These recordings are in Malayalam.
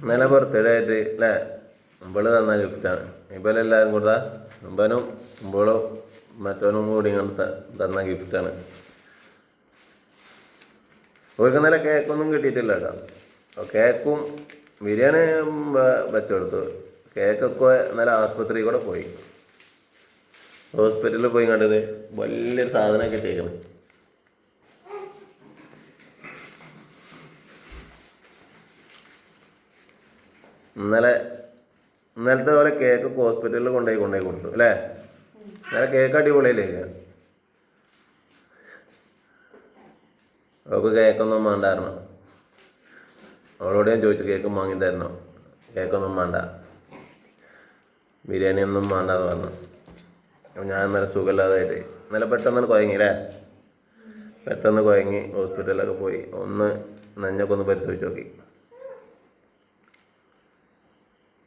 ഇന്നലെ ബർത്ത്ഡേ ആയിട്ട് അല്ലേ? ഇവൾ തന്ന ഗിഫ്റ്റാണ് ഇപ്പോൾ എല്ലാവരും കൊടുത്ത മുമ്പനും മുമ്പളും മറ്റവനും കൂടി ഇങ്ങനത്തെ തന്ന ഗിഫ്റ്റാണ് ഓർക്ക് ഇന്നലെ കേക്കൊന്നും കിട്ടിയിട്ടില്ല കേട്ടോ. കേക്കും ബിരിയാണി വെച്ചെടുത്തു. കേക്കൊക്കെ ഇന്നലെ ആസ്പത്രിയിൽ കൂടെ പോയി. ഹോസ്പിറ്റലിൽ പോയി കണ്ടത് വലിയൊരു സാധനം കിട്ടിയേക്കണം. ഇന്നലെ ഇന്നലത്തെ പോലെ കേക്ക് ഹോസ്പിറ്റലിൽ കൊണ്ടുപോയി കൊണ്ടുപോയി കൊടുത്തു അല്ലേ? ഇന്നലെ കേക്ക് അടിപൊളിയല്ലേ അവൾക്ക് കേക്കൊന്നും വേണ്ടായിരുന്നു. അവളോട് ഞാൻ ചോദിച്ചു കേക്ക് വാങ്ങി തരണം? കേക്കൊന്നും വേണ്ട. ബിരിയാണി ഒന്നും വേണ്ടെന്ന് പറഞ്ഞു. അപ്പം ഞാൻ ഇന്നലെ സുഖമില്ലാതായിട്ട് ഇന്നലെ പെട്ടെന്ന് കുഴങ്ങി അല്ലേ? പെട്ടെന്ന് കുഴങ്ങി ഹോസ്പിറ്റലിലൊക്കെ പോയി. ഒന്ന് നെഞ്ഞൊക്കെ ഒന്ന് പരിശോധിച്ച് നോക്കി.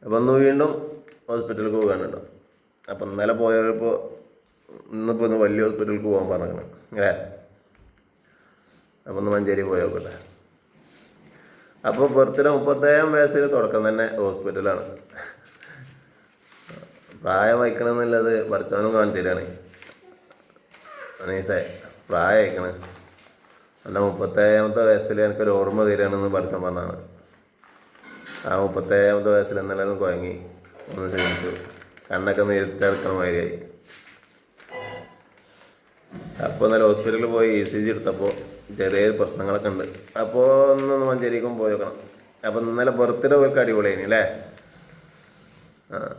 ഒന്ന് വീണ്ടും ഹോസ്പിറ്റലിൽ പോകാണ് കേട്ടോ. അപ്പം ഇന്നലെ പോയപ്പോൾ ഇന്നിപ്പോൾ ഒന്ന് വലിയ ഹോസ്പിറ്റലിൽ പോകാൻ പറഞ്ഞു അല്ലേ? അപ്പം ഒന്ന് മഞ്ചേരി പോയോക്കട്ടെ അപ്പോൾ ബർത്ത്ഡേ മുപ്പത്തേഴാം വയസ്സിൽ തുടക്കം തന്നെ ഹോസ്പിറ്റലാണ്. പ്രായം വയ്ക്കണമെന്നുള്ളത് പഠിച്ചവനും കാണിച്ചിട്ടാണ് അനീസേ പ്രായം അയക്കണേ എന്റെ മുപ്പത്തേഴാമത്തെ വയസ്സിൽ എനിക്കൊരു ഓർമ്മ തരികയാണെന്ന് പഠിച്ചൻ പറഞ്ഞാണ് ആ മുപ്പത്തേഴാമത്തെ വയസ്സിൽ എന്നാലും കുഴങ്ങി. ഒന്ന് ക്ഷണിച്ചു. കണ്ണൊക്കെ നേരിട്ടെടുക്കണ മാതിരിയായി. അപ്പോൾ നല്ല ഹോസ്പിറ്റലിൽ പോയി ഇ സി ജി എടുത്തപ്പോൾ ചെറിയ പ്രശ്നങ്ങളൊക്കെ ഉണ്ട്. അപ്പോൾ ഒന്ന് മഞ്ചേരിക്കും പോയി നോക്കണം. അപ്പോൾ ഇന്നലെ ബർത്ത്ഡേ ഒരു അടിപൊളിയായി അല്ലേ? ആ.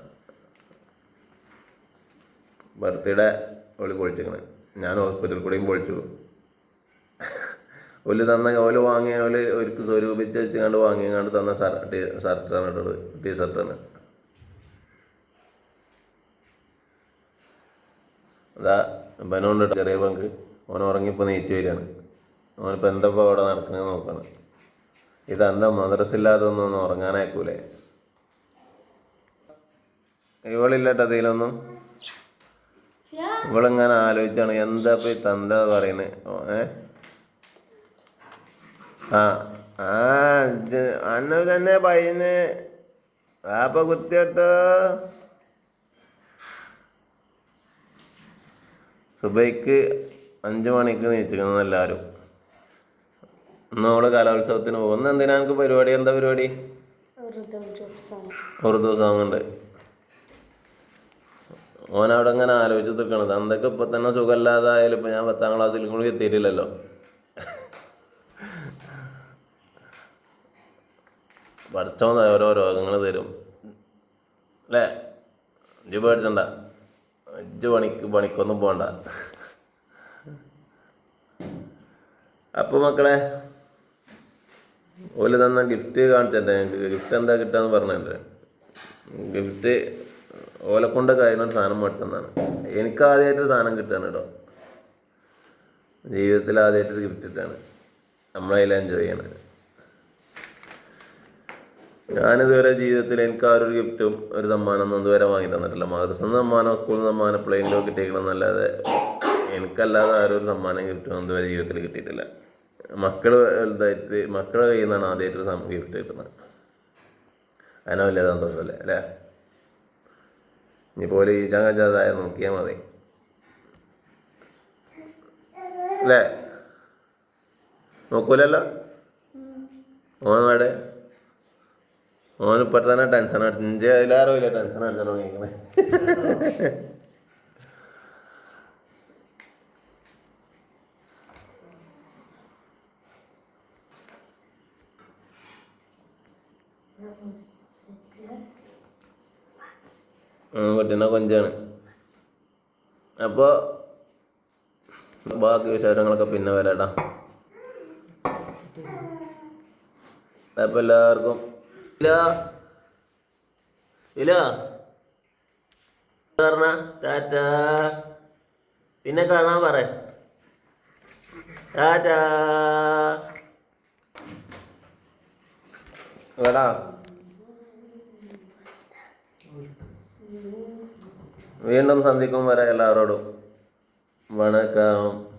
ബർത്ത്ഡേ ഒളി പൊളിച്ചേക്കണേ. ഞാൻ ഹോസ്പിറ്റലിൽ കൂടെയും പൊളിച്ചു. ഓൽ തന്ന ഓൽ വാങ്ങിയ ഓൽ ഒരിക്കൽ സ്വരൂപിച്ച് വെച്ച് കണ്ട് വാങ്ങിയങ്ങാണ്ട് തന്ന ഷർട്ട് ഷർട്ടാണ് ഇട്ടത് ടീഷർട്ടാണ് അതാ ബനോണ്ട് ചെറിയ പങ്ക്. ഓൻ ഉറങ്ങിപ്പോ നീച്ചു വരികയാണ് ഓനിപ്പോൾ എന്തപ്പോൾ അവിടെ നടക്കുന്നത് നോക്കണം. ഇതെന്താ മദ്രസില്ലാതെ ഒന്നും ഉറങ്ങാനാക്കൂലേ ഇവളില്ലട്ടോ അതിലൊന്നും? ഇവളിങ്ങനെ ആലോചിച്ചാണ് എന്താ ഇപ്പൊ തന്താ പറയുന്നത് ഏ? ആ ആ അന്ന തന്നെ പയ്യന് വാപ്പ കുത്തിയെടുത്തോ. സുബൈക്ക് അഞ്ചു മണിക്ക് നീച്ചിരിക്കുന്നു എല്ലാവരും. ഇന്നോൾ കലോത്സവത്തിന് പോകുന്നു എന്തിനാ എനിക്ക് പരിപാടി? എന്താ പരിപാടി? ഉറുദു സോങ് ഉണ്ട്. ഓനവിടെ ഇങ്ങനെ ആലോചിച്ച് നിൽക്കണത് എന്തൊക്കെ ഇപ്പൊ തന്നെ സുഖമില്ലാതായാലും ഇപ്പൊ ഞാൻ പത്താം ക്ലാസ്സിൽ കൂടി എത്തിയിട്ടില്ലല്ലോ. പഠിച്ചോന്ന ഓരോ രോഗങ്ങൾ തരും. അല്ലേ? ഇജ്ജ് പേടിച്ചണ്ട. ഇജ്ജ് പണിക്ക് പണിക്കൊന്നും പോണ്ട. അപ്പോൾ മക്കളെ ഓൽ തന്ന ഗിഫ്റ്റ് കാണിച്ചിട്ടെ ഗിഫ്റ്റ് എന്താ കിട്ടാന്ന് പറഞ്ഞിട്ടുണ്ട് ഗിഫ്റ്റ് ഓല കൊണ്ട് ഒരു സാധനം മേടിച്ചെന്നാണ്. എനിക്ക് ആദ്യമായിട്ടൊരു സാധനം കിട്ടുകയാണ് കേട്ടോ ജീവിതത്തിൽ ആദ്യമായിട്ടൊരു ഗിഫ്റ്റ് കിട്ടാണ്. നമ്മളതിൽ എൻജോയ് ചെയ്യണത്. ഞാനിതുവരെ ജീവിതത്തിൽ എനിക്ക് ആ ഒരു ഗിഫ്റ്റും ഒരു സമ്മാനമൊന്നും ഇതുവരെ വാങ്ങി തന്നിട്ടില്ല. മദ്രസ സമ്മാനം സ്കൂൾ സമ്മാനം പ്ലെയിനിലോ കിട്ടിയേക്കണമെന്നല്ലാതെ എനിക്കല്ലാതെ ആരും ഒരു സമ്മാനം ഗിഫ്റ്റും ഇതുവരെ ജീവിതത്തിൽ കിട്ടിയിട്ടില്ല. മക്കൾ വലുതായിട്ട് മക്കളുടെ കയ്യിൽ നിന്നാണ് ആദ്യമായിട്ടൊരു ഗിഫ്റ്റ് കിട്ടുന്നത്. അതിനാ വലിയ സന്തോഷമല്ലേ അല്ലേ? ഇനിയിപ്പോൾ ഈ കഞ്ചാതായ നോക്കിയാൽ മതി. അല്ലേ? നോക്കൂലല്ലോ? ഓൻ വേടെ ഓൻ ഇപ്പഴത്തെ തന്നെ ടെൻഷൻ അടിച്ചു. ഇഞ്ചി അതിലാരോ ഇല്ല ടെൻഷൻ അടിച്ചു തുടങ്ങിയിരിക്കണേ കുട്ടീനെ കൊഞ്ചാണ്. അപ്പോൾ ബാക്കി വിശേഷങ്ങളൊക്കെ പിന്നെ വരാട്ടാ. അപ്പൊ എല്ലാവർക്കും ടാറ്റ. പിന്നെ കാണാൻ പറ. ടാറ്റ. വീണ്ടും സന്ധിക്കും വരെ എല്ലാവരോടും. വണക്കം.